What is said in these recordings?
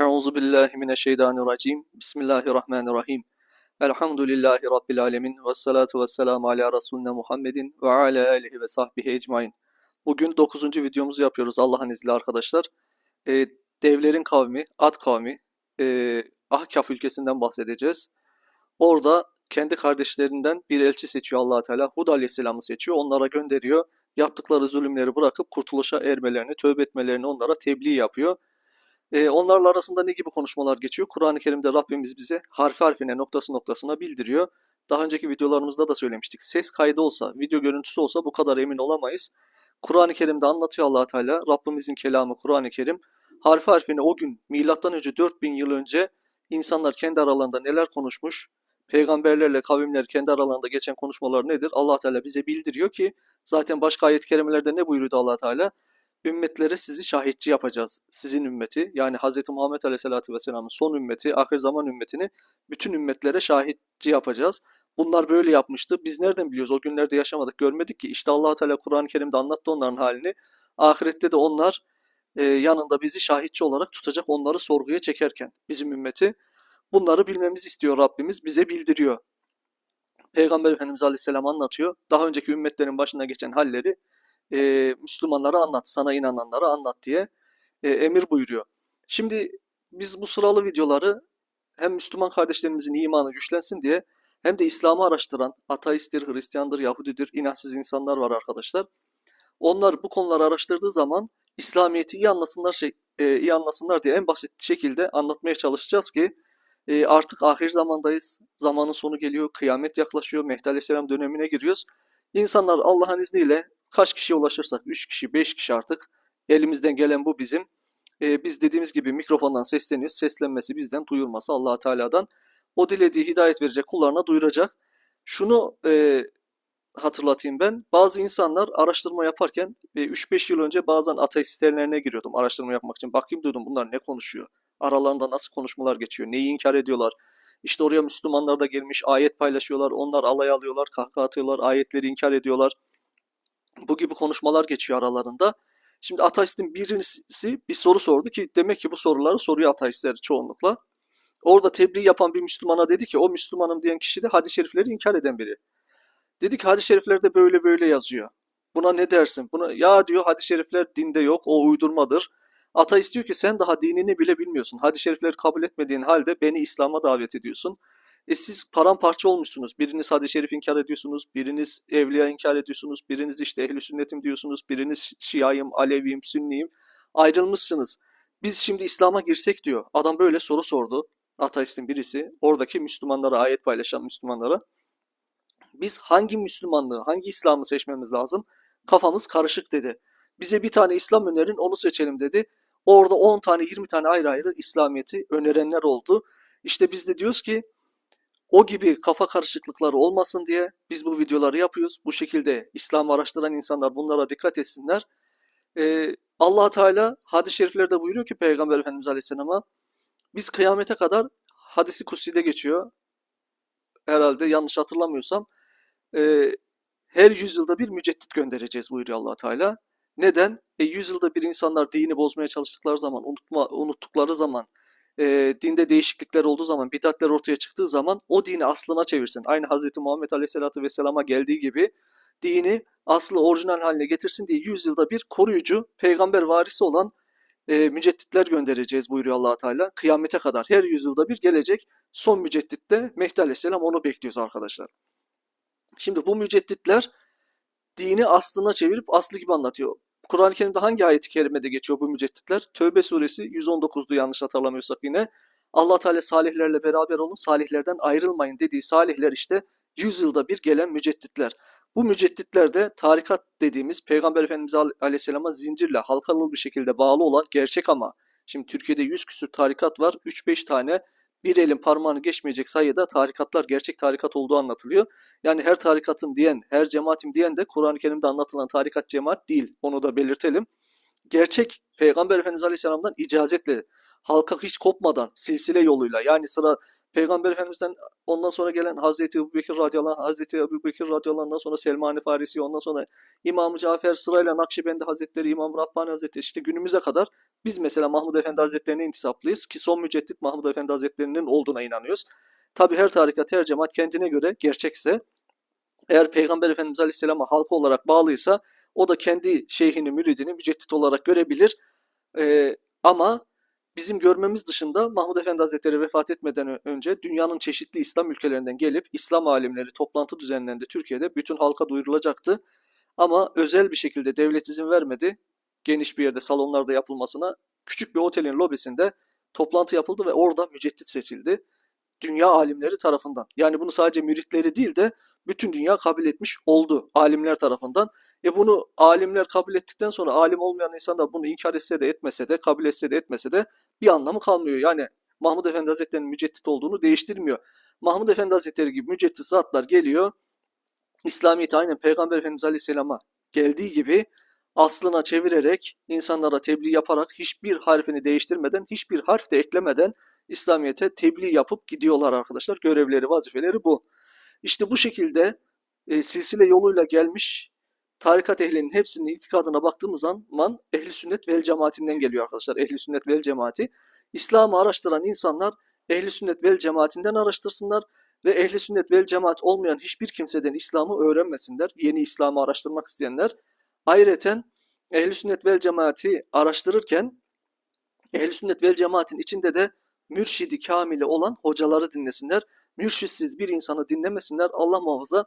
Euzu billahi mineşşeytanirracim. Bismillahirrahmanirrahim. Elhamdülillahi rabbil alamin ve salatu vesselamu ala resulina Muhammedin ve ala alihi ve sahbihi ecmaîn. Bugün 9. videomuzu yapıyoruz Allah'ın izniyle arkadaşlar. Ee, devlerin kavmi, Ad kavmi, e, Ahkaf ülkesinden bahsedeceğiz. Orada kendi kardeşlerinden bir elçi seçiyor allah Teala. Hud aleyhisselamı seçiyor. Onlara gönderiyor. Yaptıkları zulümleri bırakıp kurtuluşa ermelerini, tövbe etmelerini onlara tebliğ yapıyor. Ee, onlarla arasında ne gibi konuşmalar geçiyor? Kur'an-ı Kerim'de Rabbimiz bize harfi harfine, noktası noktasına bildiriyor. Daha önceki videolarımızda da söylemiştik. Ses kaydı olsa, video görüntüsü olsa bu kadar emin olamayız. Kur'an-ı Kerim'de anlatıyor allah Teala. Rabbimizin kelamı Kur'an-ı Kerim. Harfi harfine o gün milattan önce 4000 yıl önce insanlar kendi aralarında neler konuşmuş, peygamberlerle kavimler kendi aralarında geçen konuşmalar nedir? allah Teala bize bildiriyor ki zaten başka ayet-i kerimelerde ne buyuruyordu allah Teala? Ümmetlere sizi şahitçi yapacağız. Sizin ümmeti yani Hz. Muhammed Aleyhisselatü Vesselam'ın son ümmeti, ahir zaman ümmetini bütün ümmetlere şahitçi yapacağız. Bunlar böyle yapmıştı. Biz nereden biliyoruz? O günlerde yaşamadık, görmedik ki. İşte allah Teala Kur'an-ı Kerim'de anlattı onların halini. Ahirette de onlar e, yanında bizi şahitçi olarak tutacak onları sorguya çekerken bizim ümmeti. Bunları bilmemizi istiyor Rabbimiz, bize bildiriyor. Peygamber Efendimiz Aleyhisselam anlatıyor. Daha önceki ümmetlerin başına geçen halleri e, Müslümanlara anlat, sana inananlara anlat diye e, emir buyuruyor. Şimdi biz bu sıralı videoları hem Müslüman kardeşlerimizin imanı güçlensin diye hem de İslam'ı araştıran ateisttir, Hristiyandır, Yahudidir, inançsız insanlar var arkadaşlar. Onlar bu konuları araştırdığı zaman İslamiyet'i iyi anlasınlar, şey, e, iyi anlasınlar diye en basit şekilde anlatmaya çalışacağız ki e, artık ahir zamandayız. Zamanın sonu geliyor, kıyamet yaklaşıyor, Mehdi Aleyhisselam dönemine giriyoruz. İnsanlar Allah'ın izniyle kaç kişiye ulaşırsak 3 kişi 5 kişi artık elimizden gelen bu bizim. Ee, biz dediğimiz gibi mikrofondan sesleniyoruz. Seslenmesi bizden duyurması allah Teala'dan. O dilediği hidayet verecek kullarına duyuracak. Şunu e, hatırlatayım ben. Bazı insanlar araştırma yaparken e, 3-5 yıl önce bazen ateist giriyordum araştırma yapmak için. Bakayım diyordum bunlar ne konuşuyor? Aralarında nasıl konuşmalar geçiyor? Neyi inkar ediyorlar? İşte oraya Müslümanlar da gelmiş ayet paylaşıyorlar. Onlar alay alıyorlar, kahkaha atıyorlar, ayetleri inkar ediyorlar. Bu gibi konuşmalar geçiyor aralarında. Şimdi ateistin birisi bir soru sordu ki demek ki bu soruları soruyor ateistler çoğunlukla. Orada tebliğ yapan bir Müslümana dedi ki o Müslümanım diyen kişi de hadis-i şerifleri inkar eden biri. Dedi ki hadis-i şeriflerde böyle böyle yazıyor. Buna ne dersin? Buna ya diyor hadis-i şerifler dinde yok o uydurmadır. Ateist diyor ki sen daha dinini bile bilmiyorsun. Hadis-i şerifleri kabul etmediğin halde beni İslam'a davet ediyorsun. E siz paramparça olmuşsunuz. Biriniz hadis-i şerif inkar ediyorsunuz, biriniz evliya inkar ediyorsunuz, biriniz işte ehli sünnetim diyorsunuz, biriniz şiayım, aleviyim, sünniyim. Ayrılmışsınız. Biz şimdi İslam'a girsek diyor. Adam böyle soru sordu. Ateistin birisi. Oradaki Müslümanlara, ayet paylaşan Müslümanlara. Biz hangi Müslümanlığı, hangi İslam'ı seçmemiz lazım? Kafamız karışık dedi. Bize bir tane İslam önerin onu seçelim dedi. Orada 10 tane 20 tane ayrı ayrı İslamiyet'i önerenler oldu. İşte biz de diyoruz ki o gibi kafa karışıklıkları olmasın diye biz bu videoları yapıyoruz. Bu şekilde İslam araştıran insanlar bunlara dikkat etsinler. Ee, allah Teala hadis-i şeriflerde buyuruyor ki Peygamber Efendimiz Aleyhisselam'a biz kıyamete kadar hadisi kutsi'de geçiyor. Herhalde yanlış hatırlamıyorsam. E, her yüzyılda bir müceddit göndereceğiz buyuruyor allah Teala. Neden? E, yüzyılda bir insanlar dini bozmaya çalıştıkları zaman, unutma, unuttukları zaman, e, dinde değişiklikler olduğu zaman, bidatler ortaya çıktığı zaman o dini aslına çevirsin. Aynı Hz. Muhammed Aleyhisselatü Vesselam'a geldiği gibi dini aslı orijinal haline getirsin diye yüzyılda bir koruyucu, peygamber varisi olan e, mücedditler göndereceğiz buyuruyor allah Teala. Kıyamete kadar her yüzyılda bir gelecek son mücedditte Mehdi Aleyhisselam onu bekliyoruz arkadaşlar. Şimdi bu mücedditler dini aslına çevirip aslı gibi anlatıyor. Kur'an-ı Kerim'de hangi ayet-i kerimede geçiyor bu mücedditler? Tövbe suresi 119'du yanlış hatırlamıyorsak yine. Allah Teala salihlerle beraber olun, salihlerden ayrılmayın dediği salihler işte 100 yılda bir gelen mücedditler. Bu mücedditler de tarikat dediğimiz Peygamber Efendimiz Aleyhisselam'a zincirle halkalı bir şekilde bağlı olan gerçek ama şimdi Türkiye'de 100 küsür tarikat var. 3-5 tane bir elin parmağını geçmeyecek sayıda tarikatlar gerçek tarikat olduğu anlatılıyor. Yani her tarikatım diyen, her cemaatim diyen de Kur'an-ı Kerim'de anlatılan tarikat cemaat değil. Onu da belirtelim. Gerçek Peygamber Efendimiz Aleyhisselam'dan icazetle halka hiç kopmadan silsile yoluyla yani sıra Peygamber Efendimiz'den ondan sonra gelen Hazreti Ebu Bekir radıyallahu anh, Hazreti Ebu Bekir radıyallahu anh'dan sonra Selman-ı Farisi ondan sonra İmam-ı Cafer sırayla Nakşibendi Hazretleri, İmam Rabbani Hazretleri işte günümüze kadar Biz mesela Mahmud Efendi Hazretlerine intisaplıyız ki son müceddit Mahmud Efendi Hazretlerinin olduğuna inanıyoruz. Tabi her tarikat, her cemaat kendine göre gerçekse eğer Peygamber Efendimiz Aleyhisselam'a halka olarak bağlıysa o da kendi şeyhini, müridini müceddit olarak görebilir. Ee, ama bizim görmemiz dışında Mahmud Efendi Hazretleri vefat etmeden önce dünyanın çeşitli İslam ülkelerinden gelip İslam alimleri toplantı düzenlendi Türkiye'de. Bütün halka duyurulacaktı. Ama özel bir şekilde devlet izin vermedi. Geniş bir yerde salonlarda yapılmasına. Küçük bir otelin lobisinde toplantı yapıldı ve orada müceddit seçildi. Dünya alimleri tarafından. Yani bunu sadece müritleri değil de bütün dünya kabul etmiş oldu alimler tarafından. E bunu alimler kabul ettikten sonra alim olmayan insanlar bunu inkar etse de etmese de kabul etse de etmese de bir anlamı kalmıyor. Yani Mahmud Efendi Hazretleri'nin müceddit olduğunu değiştirmiyor. Mahmud Efendi Hazretleri gibi müceddit zatlar geliyor. İslamiyet'i aynen Peygamber Efendimiz Aleyhisselam'a geldiği gibi aslına çevirerek, insanlara tebliğ yaparak, hiçbir harfini değiştirmeden, hiçbir harf de eklemeden İslamiyet'e tebliğ yapıp gidiyorlar arkadaşlar. Görevleri, vazifeleri bu. İşte bu şekilde e, silsile yoluyla gelmiş tarikat ehlinin hepsinin itikadına baktığımız zaman ehli sünnet vel cemaatinden geliyor arkadaşlar. Ehli sünnet vel cemaati. İslam'ı araştıran insanlar ehli sünnet vel cemaatinden araştırsınlar ve ehli sünnet vel cemaat olmayan hiçbir kimseden İslam'ı öğrenmesinler. Yeni İslam'ı araştırmak isteyenler. Ayrıca ehli sünnet vel cemaati araştırırken ehli sünnet vel cemaatin içinde de mürşidi kamili olan hocaları dinlesinler. Mürşitsiz bir insanı dinlemesinler. Allah muhafaza.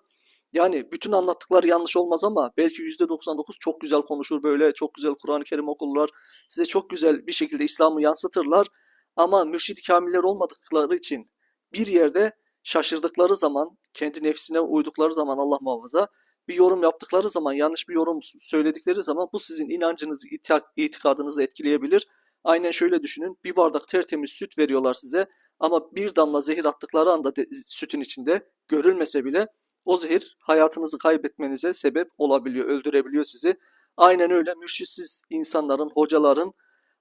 Yani bütün anlattıkları yanlış olmaz ama belki %99 çok güzel konuşur böyle, çok güzel Kur'an-ı Kerim okurlar. Size çok güzel bir şekilde İslam'ı yansıtırlar. Ama mürşid kamiller olmadıkları için bir yerde şaşırdıkları zaman, kendi nefsine uydukları zaman Allah muhafaza bir yorum yaptıkları zaman, yanlış bir yorum söyledikleri zaman bu sizin inancınızı, itikadınızı etkileyebilir. Aynen şöyle düşünün. Bir bardak tertemiz süt veriyorlar size ama bir damla zehir attıkları anda de, sütün içinde görülmese bile o zehir hayatınızı kaybetmenize sebep olabiliyor, öldürebiliyor sizi. Aynen öyle mürşitsiz insanların, hocaların,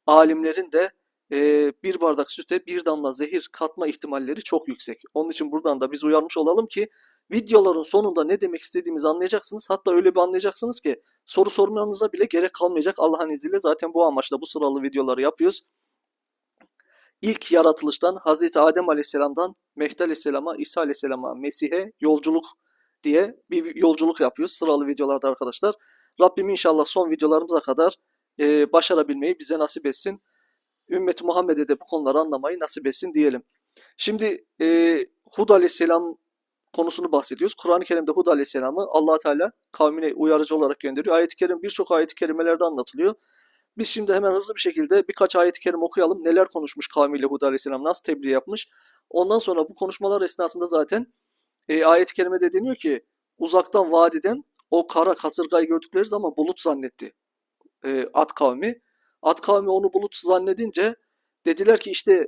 alimlerin de e, bir bardak süte bir damla zehir katma ihtimalleri çok yüksek. Onun için buradan da biz uyarmış olalım ki videoların sonunda ne demek istediğimizi anlayacaksınız. Hatta öyle bir anlayacaksınız ki soru sormanıza bile gerek kalmayacak Allah'ın izniyle. Zaten bu amaçla bu sıralı videoları yapıyoruz. İlk yaratılıştan Hazreti Adem Aleyhisselam'dan Mehdi Aleyhisselam'a, İsa Aleyhisselam'a, Mesih'e yolculuk diye bir yolculuk yapıyoruz sıralı videolarda arkadaşlar. Rabbim inşallah son videolarımıza kadar e, başarabilmeyi bize nasip etsin. Ümmeti Muhammed'e de bu konuları anlamayı nasip etsin diyelim. Şimdi e, Hud Aleyhisselam konusunu bahsediyoruz. Kur'an-ı Kerim'de Hud Aleyhisselam'ı allah Teala kavmine uyarıcı olarak gönderiyor. Ayet-i Kerim birçok ayet-i kerimelerde anlatılıyor. Biz şimdi hemen hızlı bir şekilde birkaç ayet-i kerim okuyalım. Neler konuşmuş kavmiyle Hud Aleyhisselam, nasıl tebliğ yapmış. Ondan sonra bu konuşmalar esnasında zaten e, ayet-i kerimede deniyor ki uzaktan vadiden o kara kasırgayı gördükleri zaman bulut zannetti e, Ad kavmi. Ad kavmi onu bulut zannedince dediler ki işte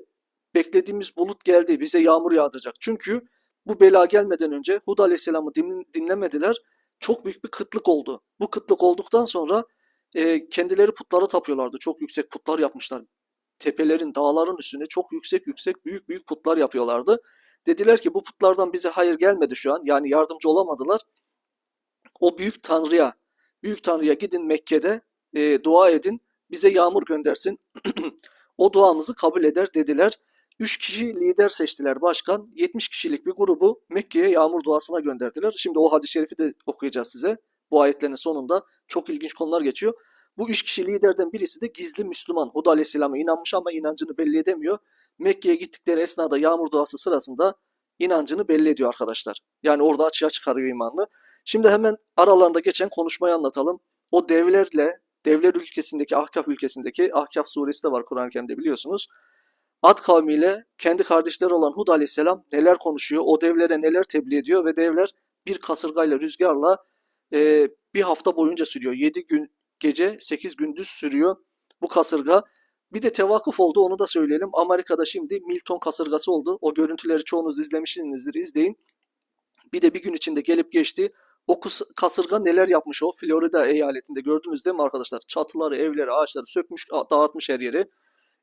beklediğimiz bulut geldi bize yağmur yağdıracak. Çünkü bu bela gelmeden önce Hud Aleyhisselam'ı dinlemediler. Çok büyük bir kıtlık oldu. Bu kıtlık olduktan sonra e, kendileri putlara tapıyorlardı. Çok yüksek putlar yapmışlar. Tepelerin, dağların üstüne çok yüksek yüksek büyük büyük putlar yapıyorlardı. Dediler ki bu putlardan bize hayır gelmedi şu an. Yani yardımcı olamadılar. O büyük tanrıya, büyük tanrıya gidin Mekke'de e, dua edin. Bize yağmur göndersin. o duamızı kabul eder dediler. 3 kişi lider seçtiler başkan. 70 kişilik bir grubu Mekke'ye yağmur duasına gönderdiler. Şimdi o hadis-i şerifi de okuyacağız size. Bu ayetlerin sonunda çok ilginç konular geçiyor. Bu üç kişi liderden birisi de gizli Müslüman. Hud Aleyhisselam'a inanmış ama inancını belli edemiyor. Mekke'ye gittikleri esnada yağmur duası sırasında inancını belli ediyor arkadaşlar. Yani orada açığa çıkarıyor imanını. Şimdi hemen aralarında geçen konuşmayı anlatalım. O devlerle, devler ülkesindeki, Ahkaf ülkesindeki, Ahkaf suresi de var Kur'an-ı Kerim'de biliyorsunuz. Ad kavmiyle kendi kardeşleri olan Hud aleyhisselam neler konuşuyor, o devlere neler tebliğ ediyor ve devler bir kasırgayla, rüzgarla e, bir hafta boyunca sürüyor. 7 gün gece, 8 gündüz sürüyor bu kasırga. Bir de tevakuf oldu onu da söyleyelim. Amerika'da şimdi Milton kasırgası oldu. O görüntüleri çoğunuz izlemişsinizdir izleyin. Bir de bir gün içinde gelip geçti. O kasırga neler yapmış o Florida eyaletinde gördünüz değil mi arkadaşlar? Çatıları, evleri, ağaçları sökmüş, dağıtmış her yeri.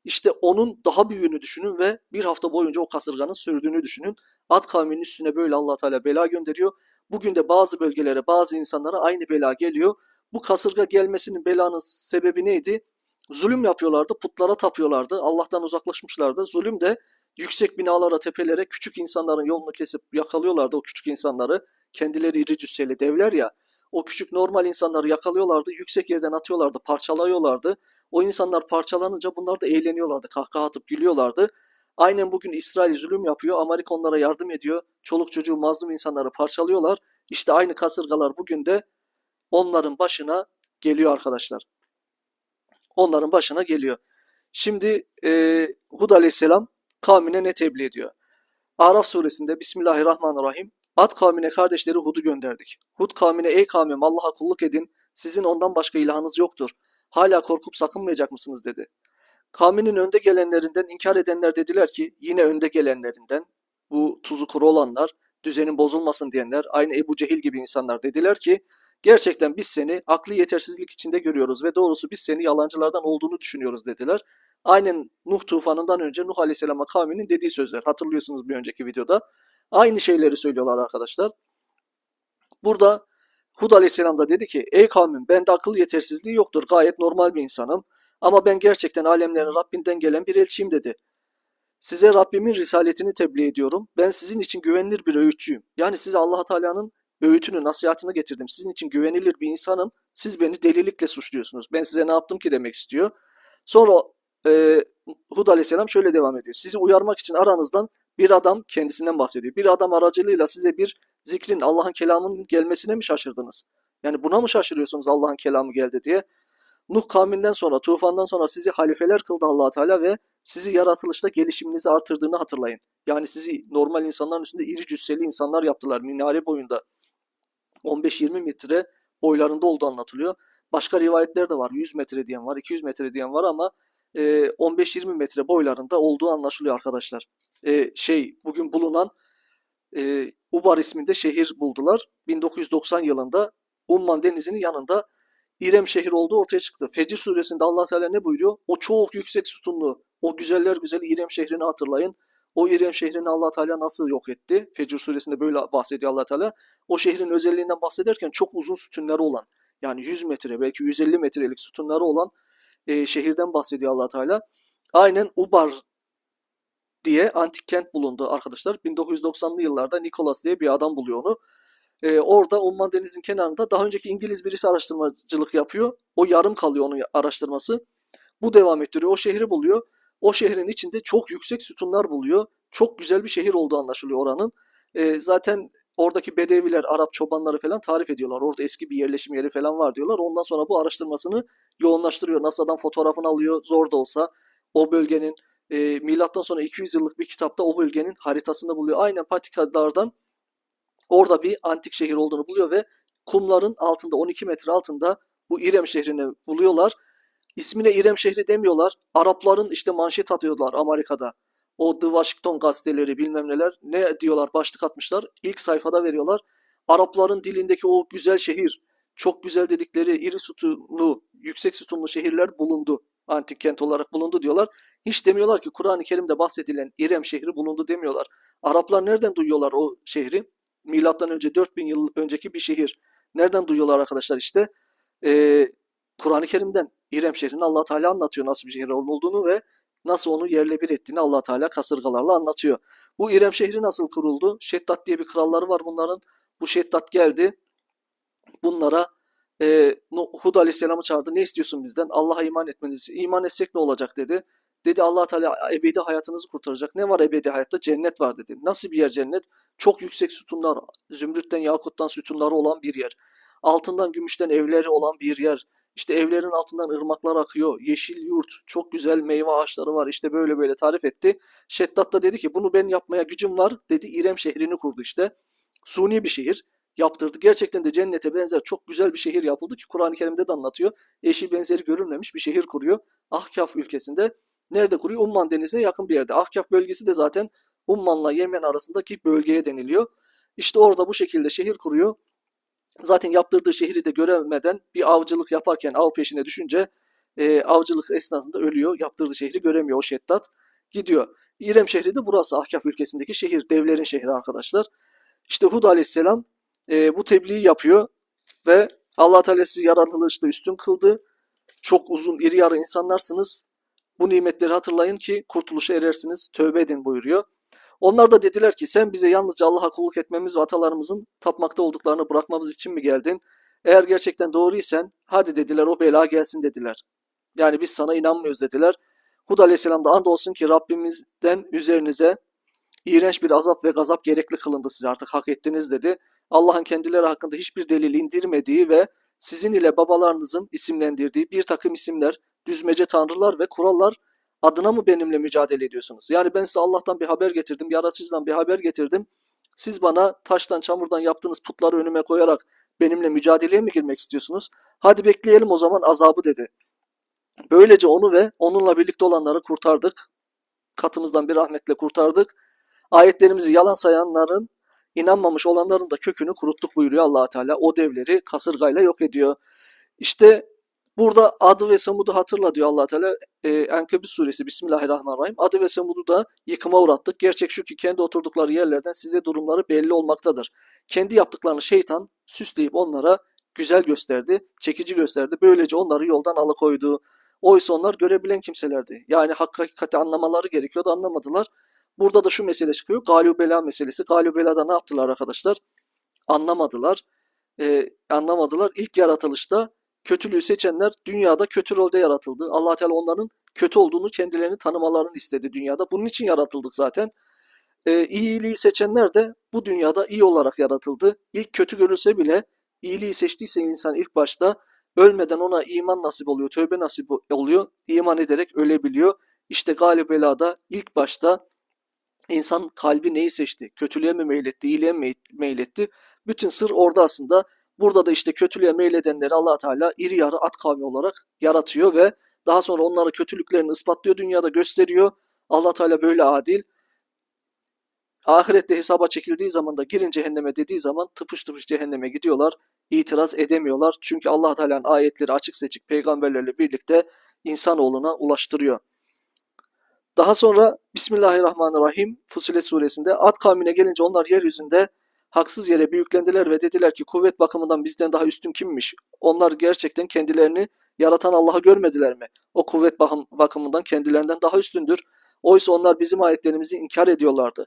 İşte onun daha büyüğünü düşünün ve bir hafta boyunca o kasırganın sürdüğünü düşünün. Ad kavminin üstüne böyle allah Teala bela gönderiyor. Bugün de bazı bölgelere, bazı insanlara aynı bela geliyor. Bu kasırga gelmesinin belanın sebebi neydi? zulüm yapıyorlardı, putlara tapıyorlardı, Allah'tan uzaklaşmışlardı. Zulüm de yüksek binalara, tepelere küçük insanların yolunu kesip yakalıyorlardı o küçük insanları. Kendileri iri cüsseli devler ya. O küçük normal insanları yakalıyorlardı, yüksek yerden atıyorlardı, parçalıyorlardı. O insanlar parçalanınca bunlar da eğleniyorlardı, kahkaha atıp gülüyorlardı. Aynen bugün İsrail zulüm yapıyor, Amerika onlara yardım ediyor. Çoluk çocuğu mazlum insanları parçalıyorlar. İşte aynı kasırgalar bugün de onların başına geliyor arkadaşlar. Onların başına geliyor. Şimdi e, Hud aleyhisselam kavmine ne tebliğ ediyor? Araf suresinde Bismillahirrahmanirrahim. Ad kavmine kardeşleri Hud'u gönderdik. Hud kavmine ey kavmim Allah'a kulluk edin. Sizin ondan başka ilahınız yoktur. Hala korkup sakınmayacak mısınız dedi. Kavminin önde gelenlerinden inkar edenler dediler ki yine önde gelenlerinden bu tuzu kuru olanlar düzenin bozulmasın diyenler aynı Ebu Cehil gibi insanlar dediler ki gerçekten biz seni aklı yetersizlik içinde görüyoruz ve doğrusu biz seni yalancılardan olduğunu düşünüyoruz dediler. Aynen Nuh tufanından önce Nuh Aleyhisselam'a kavminin dediği sözler hatırlıyorsunuz bir önceki videoda. Aynı şeyleri söylüyorlar arkadaşlar. Burada Hud Aleyhisselam da dedi ki ey kavmim bende akıl yetersizliği yoktur gayet normal bir insanım. Ama ben gerçekten alemlerin Rabbinden gelen bir elçiyim dedi. Size Rabbimin risaletini tebliğ ediyorum. Ben sizin için güvenilir bir öğütçüyüm. Yani size allah Teala'nın öğütünü, nasihatini getirdim. Sizin için güvenilir bir insanım. Siz beni delilikle suçluyorsunuz. Ben size ne yaptım ki demek istiyor. Sonra e, Hud Aleyhisselam şöyle devam ediyor. Sizi uyarmak için aranızdan bir adam kendisinden bahsediyor. Bir adam aracılığıyla size bir zikrin, Allah'ın kelamının gelmesine mi şaşırdınız? Yani buna mı şaşırıyorsunuz Allah'ın kelamı geldi diye? Nuh kavminden sonra, tufandan sonra sizi halifeler kıldı allah Teala ve sizi yaratılışta gelişiminizi artırdığını hatırlayın. Yani sizi normal insanların üstünde iri cüsseli insanlar yaptılar. Minare boyunda 15-20 metre boylarında olduğu anlatılıyor. Başka rivayetler de var. 100 metre diyen var, 200 metre diyen var ama 15-20 metre boylarında olduğu anlaşılıyor arkadaşlar. Şey bugün bulunan Ubar isminde şehir buldular. 1990 yılında Umman Denizi'nin yanında İrem şehir olduğu ortaya çıktı. Fecir suresinde Allah Teala ne buyuruyor? O çok yüksek sütunlu, o güzeller güzeli İrem şehrini hatırlayın. O İrem şehrini Allah Teala nasıl yok etti? Fecir suresinde böyle bahsediyor Allah Teala. O şehrin özelliğinden bahsederken çok uzun sütunları olan, yani 100 metre belki 150 metrelik sütunları olan e, şehirden bahsediyor Allah Teala. Aynen Ubar diye antik kent bulundu arkadaşlar. 1990'lı yıllarda Nicholas diye bir adam buluyor onu. Ee, orada Umman Deniz'in kenarında daha önceki İngiliz birisi araştırmacılık yapıyor. O yarım kalıyor onun araştırması. Bu devam ettiriyor. O şehri buluyor. O şehrin içinde çok yüksek sütunlar buluyor. Çok güzel bir şehir olduğu anlaşılıyor oranın. Ee, zaten oradaki bedeviler, Arap çobanları falan tarif ediyorlar. Orada eski bir yerleşim yeri falan var diyorlar. Ondan sonra bu araştırmasını yoğunlaştırıyor. NASA'dan fotoğrafını alıyor zor da olsa. O bölgenin e, milattan sonra 200 yıllık bir kitapta o bölgenin haritasını buluyor. Aynen patikalardan orada bir antik şehir olduğunu buluyor ve kumların altında 12 metre altında bu İrem şehrini buluyorlar. İsmine İrem şehri demiyorlar. Arapların işte manşet atıyorlar Amerika'da. O The Washington gazeteleri bilmem neler ne diyorlar başlık atmışlar. İlk sayfada veriyorlar. Arapların dilindeki o güzel şehir, çok güzel dedikleri iri sütunlu, yüksek sütunlu şehirler bulundu. Antik kent olarak bulundu diyorlar. Hiç demiyorlar ki Kur'an-ı Kerim'de bahsedilen İrem şehri bulundu demiyorlar. Araplar nereden duyuyorlar o şehri? Milattan önce 4000 yıl önceki bir şehir. Nereden duyuyorlar arkadaşlar işte? Ee, Kur'an-ı Kerim'den. İrem şehrini allah Teala anlatıyor nasıl bir şehir olduğunu ve nasıl onu yerle bir ettiğini allah Teala kasırgalarla anlatıyor. Bu İrem şehri nasıl kuruldu? Şeddat diye bir kralları var bunların. Bu Şeddat geldi. Bunlara e, Hud Aleyhisselam'ı çağırdı. Ne istiyorsun bizden? Allah'a iman etmeniz. İman etsek ne olacak dedi. Dedi allah Teala ebedi hayatınızı kurtaracak. Ne var ebedi hayatta? Cennet var dedi. Nasıl bir yer cennet? Çok yüksek sütunlar, zümrütten, yakuttan sütunları olan bir yer. Altından, gümüşten evleri olan bir yer. İşte evlerin altından ırmaklar akıyor. Yeşil yurt, çok güzel meyve ağaçları var. İşte böyle böyle tarif etti. Şeddat da dedi ki bunu ben yapmaya gücüm var. Dedi İrem şehrini kurdu işte. Suni bir şehir yaptırdı. Gerçekten de cennete benzer çok güzel bir şehir yapıldı ki Kur'an-ı Kerim'de de anlatıyor. Eşi benzeri görülmemiş bir şehir kuruyor. Ahkaf ülkesinde. Nerede kuruyor? Umman denizine yakın bir yerde. Ahkaf bölgesi de zaten Umman'la Yemen arasındaki bölgeye deniliyor. İşte orada bu şekilde şehir kuruyor. Zaten yaptırdığı şehri de göremeden bir avcılık yaparken av peşine düşünce e, avcılık esnasında ölüyor. Yaptırdığı şehri göremiyor o Şeddat. Gidiyor. İrem şehri de burası Ahkaf ülkesindeki şehir. Devlerin şehri arkadaşlar. İşte Hud aleyhisselam e, bu tebliği yapıyor ve Allah Teala sizi yaratılışta üstün kıldı. çok uzun iri yarı insanlarsınız. Bu nimetleri hatırlayın ki kurtuluşa erersiniz. Tövbe edin buyuruyor. Onlar da dediler ki sen bize yalnızca Allah'a kulluk etmemiz ve atalarımızın tapmakta olduklarını bırakmamız için mi geldin? Eğer gerçekten doğruysen hadi dediler o bela gelsin dediler. Yani biz sana inanmıyoruz dediler. Hud aleyhisselam da andolsun ki Rabbimizden üzerinize iğrenç bir azap ve gazap gerekli kılındı size artık hak ettiniz dedi. Allah'ın kendileri hakkında hiçbir delil indirmediği ve sizin ile babalarınızın isimlendirdiği bir takım isimler, düzmece tanrılar ve kurallar adına mı benimle mücadele ediyorsunuz? Yani ben size Allah'tan bir haber getirdim, yaratıcıdan bir haber getirdim. Siz bana taştan, çamurdan yaptığınız putları önüme koyarak benimle mücadeleye mi girmek istiyorsunuz? Hadi bekleyelim o zaman azabı dedi. Böylece onu ve onunla birlikte olanları kurtardık. Katımızdan bir rahmetle kurtardık. Ayetlerimizi yalan sayanların, inanmamış olanların da kökünü kuruttuk buyuruyor allah Teala. O devleri kasırgayla yok ediyor. İşte burada adı ve Semud'u hatırla diyor allah Teala. Ee, Enkebut suresi Bismillahirrahmanirrahim. Adı ve Semud'u da yıkıma uğrattık. Gerçek şu ki kendi oturdukları yerlerden size durumları belli olmaktadır. Kendi yaptıklarını şeytan süsleyip onlara güzel gösterdi, çekici gösterdi. Böylece onları yoldan alıkoydu. Oysa onlar görebilen kimselerdi. Yani hakikati anlamaları gerekiyordu, anlamadılar. Burada da şu mesele çıkıyor. Galibela meselesi. Galibela'da ne yaptılar arkadaşlar? Anlamadılar. Ee, anlamadılar. İlk yaratılışta kötülüğü seçenler dünyada kötü rolde yaratıldı. allah Teala onların kötü olduğunu kendilerini tanımalarını istedi dünyada. Bunun için yaratıldık zaten. Ee, iyiliği seçenler de bu dünyada iyi olarak yaratıldı. İlk kötü görülse bile iyiliği seçtiyse insan ilk başta ölmeden ona iman nasip oluyor, tövbe nasip oluyor, iman ederek ölebiliyor. İşte galibelada ilk başta insan kalbi neyi seçti? Kötülüğe mi meyletti, iyiliğe mi meyletti? Bütün sır orada aslında. Burada da işte kötülüğe meyledenleri allah Teala iri yarı at kavmi olarak yaratıyor ve daha sonra onlara kötülüklerini ispatlıyor, dünyada gösteriyor. allah Teala böyle adil. Ahirette hesaba çekildiği zaman da girin cehenneme dediği zaman tıpış tıpış cehenneme gidiyorlar. İtiraz edemiyorlar. Çünkü allah Teala'nın ayetleri açık seçik peygamberlerle birlikte insanoğluna ulaştırıyor. Daha sonra Bismillahirrahmanirrahim Fusilet suresinde Ad kavmine gelince onlar yeryüzünde haksız yere büyüklendiler ve dediler ki kuvvet bakımından bizden daha üstün kimmiş? Onlar gerçekten kendilerini yaratan Allah'ı görmediler mi? O kuvvet bakımından kendilerinden daha üstündür. Oysa onlar bizim ayetlerimizi inkar ediyorlardı.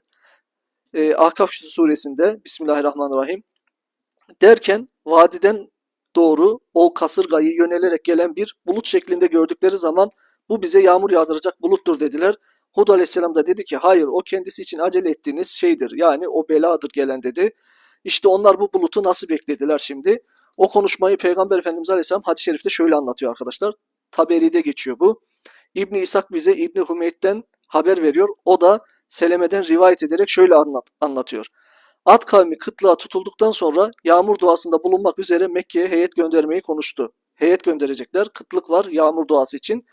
Ee, Ahkaf suresinde Bismillahirrahmanirrahim derken vadiden doğru o kasırgayı yönelerek gelen bir bulut şeklinde gördükleri zaman bu bize yağmur yağdıracak buluttur dediler. Hud aleyhisselam da dedi ki hayır o kendisi için acele ettiğiniz şeydir. Yani o beladır gelen dedi. İşte onlar bu bulutu nasıl beklediler şimdi? O konuşmayı Peygamber Efendimiz Aleyhisselam hadis-i şerifte şöyle anlatıyor arkadaşlar. Taberi'de geçiyor bu. İbni İshak bize İbni Hümeyd'den haber veriyor. O da Seleme'den rivayet ederek şöyle anlat, anlatıyor. Ad kavmi kıtlığa tutulduktan sonra yağmur duasında bulunmak üzere Mekke'ye heyet göndermeyi konuştu. Heyet gönderecekler. Kıtlık var yağmur duası için.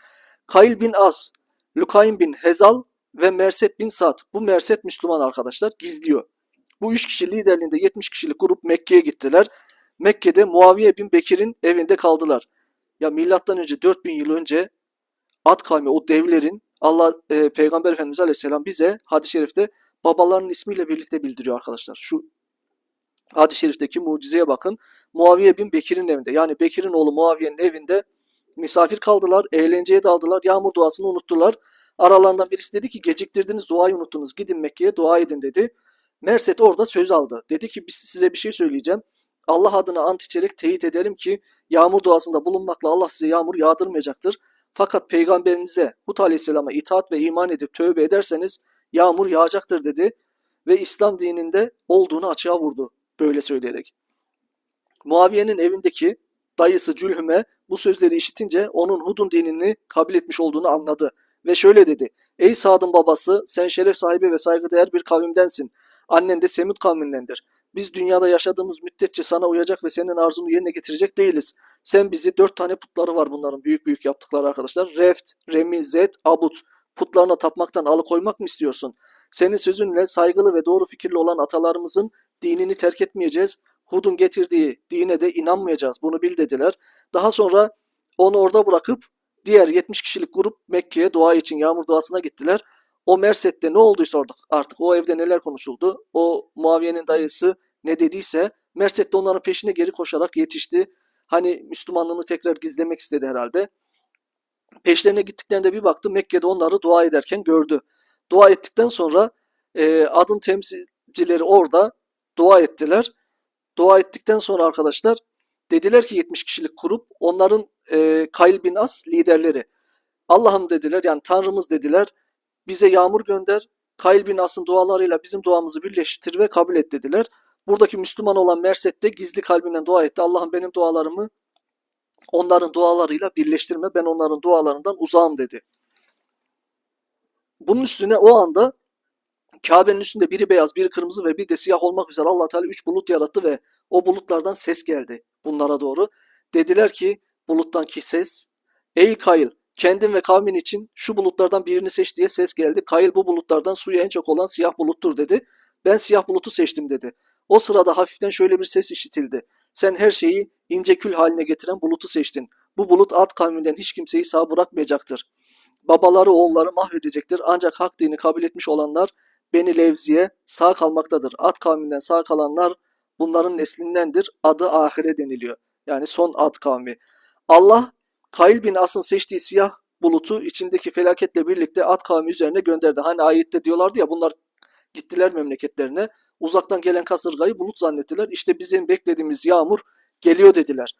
Kail bin Az, Lukayn bin Hezal ve Merset bin Sa'd. Bu Merset Müslüman arkadaşlar gizliyor. Bu üç kişi liderliğinde 70 kişilik grup Mekke'ye gittiler. Mekke'de Muaviye bin Bekir'in evinde kaldılar. Ya milattan önce 4000 yıl önce Ad kavmi o devlerin Allah e, Peygamber Efendimiz Aleyhisselam bize hadis-i şerifte babalarının ismiyle birlikte bildiriyor arkadaşlar. Şu hadis-i şerifteki mucizeye bakın. Muaviye bin Bekir'in evinde yani Bekir'in oğlu Muaviye'nin evinde misafir kaldılar, eğlenceye daldılar, yağmur duasını unuttular. Aralarından birisi dedi ki geciktirdiniz duayı unuttunuz gidin Mekke'ye dua edin dedi. Merset orada söz aldı. Dedi ki size bir şey söyleyeceğim. Allah adına ant içerek teyit ederim ki yağmur duasında bulunmakla Allah size yağmur yağdırmayacaktır. Fakat peygamberinize Hud aleyhisselama itaat ve iman edip tövbe ederseniz yağmur yağacaktır dedi. Ve İslam dininde olduğunu açığa vurdu böyle söyleyerek. Muaviye'nin evindeki dayısı Cülhüme bu sözleri işitince onun Hud'un dinini kabul etmiş olduğunu anladı. Ve şöyle dedi. Ey Sad'ın babası sen şeref sahibi ve saygıdeğer bir kavimdensin. Annen de Semud kavmindendir. Biz dünyada yaşadığımız müddetçe sana uyacak ve senin arzunu yerine getirecek değiliz. Sen bizi dört tane putları var bunların büyük büyük yaptıkları arkadaşlar. Reft, Remi, Zet, Abut. Putlarına tapmaktan alıkoymak mı istiyorsun? Senin sözünle saygılı ve doğru fikirli olan atalarımızın dinini terk etmeyeceğiz. Hud'un getirdiği dine de inanmayacağız. Bunu bil dediler. Daha sonra onu orada bırakıp diğer 70 kişilik grup Mekke'ye dua için yağmur duasına gittiler. O Merset'te ne olduysa orada artık o evde neler konuşuldu. O Muaviye'nin dayısı ne dediyse Merset'te onların peşine geri koşarak yetişti. Hani Müslümanlığını tekrar gizlemek istedi herhalde. Peşlerine gittiklerinde bir baktı Mekke'de onları dua ederken gördü. Dua ettikten sonra e, adın temsilcileri orada dua ettiler. Dua ettikten sonra arkadaşlar dediler ki 70 kişilik grup onların e, Kayl bin As liderleri. Allah'ım dediler yani Tanrımız dediler bize yağmur gönder. Kayl bin As'ın dualarıyla bizim duamızı birleştir ve kabul et dediler. Buradaki Müslüman olan Merset de gizli kalbinden dua etti. Allah'ım benim dualarımı onların dualarıyla birleştirme. Ben onların dualarından uzağım dedi. Bunun üstüne o anda Kabe'nin üstünde biri beyaz, biri kırmızı ve bir de siyah olmak üzere Allah Teala üç bulut yarattı ve o bulutlardan ses geldi bunlara doğru. Dediler ki buluttan ki ses Ey Kayıl kendin ve kavmin için şu bulutlardan birini seç diye ses geldi. Kayıl bu bulutlardan suyu en çok olan siyah buluttur dedi. Ben siyah bulutu seçtim dedi. O sırada hafiften şöyle bir ses işitildi. Sen her şeyi ince kül haline getiren bulutu seçtin. Bu bulut Ad kavminden hiç kimseyi sağ bırakmayacaktır. Babaları oğulları mahvedecektir. Ancak hak dini kabul etmiş olanlar Beni Levzi'ye sağ kalmaktadır. Ad kavminden sağ kalanlar bunların neslindendir. Adı ahire deniliyor. Yani son Ad kavmi. Allah Kayl bin As'ın seçtiği siyah bulutu içindeki felaketle birlikte Ad kavmi üzerine gönderdi. Hani ayette diyorlardı ya bunlar gittiler memleketlerine. Uzaktan gelen kasırgayı bulut zannettiler. İşte bizim beklediğimiz yağmur geliyor dediler.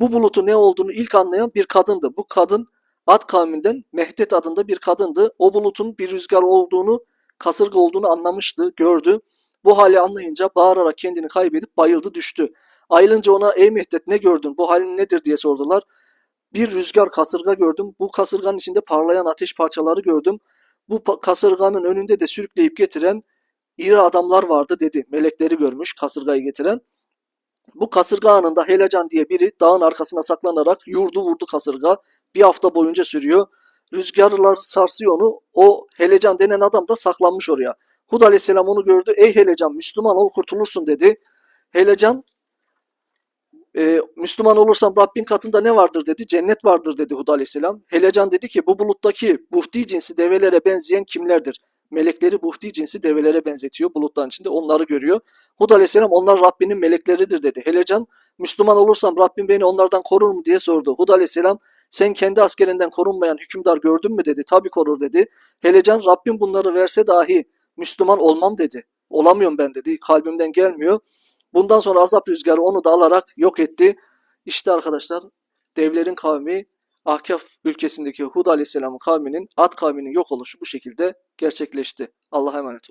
Bu bulutun ne olduğunu ilk anlayan bir kadındı. Bu kadın Ad kavminden Mehdet adında bir kadındı. O bulutun bir rüzgar olduğunu, kasırga olduğunu anlamıştı, gördü. Bu hali anlayınca bağırarak kendini kaybedip bayıldı düştü. Ayılınca ona ey Mehdet ne gördün bu halin nedir diye sordular. Bir rüzgar kasırga gördüm. Bu kasırganın içinde parlayan ateş parçaları gördüm. Bu kasırganın önünde de sürükleyip getiren iri adamlar vardı dedi. Melekleri görmüş kasırgayı getiren. Bu kasırga anında Helecan diye biri dağın arkasına saklanarak yurdu vurdu kasırga. Bir hafta boyunca sürüyor. Rüzgarlar sarsıyor onu. O Helecan denen adam da saklanmış oraya. Hud aleyhisselam onu gördü. Ey Helecan Müslüman ol kurtulursun dedi. Helecan e, Müslüman olursam Rabbin katında ne vardır dedi. Cennet vardır dedi Hud aleyhisselam. Helecan dedi ki bu buluttaki buhti cinsi develere benzeyen kimlerdir? Melekleri buhti cinsi develere benzetiyor bulutların içinde onları görüyor. Hud aleyhisselam onlar Rabbinin melekleridir dedi. Helecan Müslüman olursam Rabbim beni onlardan korur mu diye sordu. Hud aleyhisselam sen kendi askerinden korunmayan hükümdar gördün mü dedi. Tabi korur dedi. Helecan Rabbim bunları verse dahi Müslüman olmam dedi. Olamıyorum ben dedi. Kalbimden gelmiyor. Bundan sonra azap rüzgarı onu da alarak yok etti. İşte arkadaşlar devlerin kavmi Ahkaf ülkesindeki Hud aleyhisselamın kavminin Ad kavminin yok oluşu bu şekilde gerçekleşti. Allah'a emanet olun.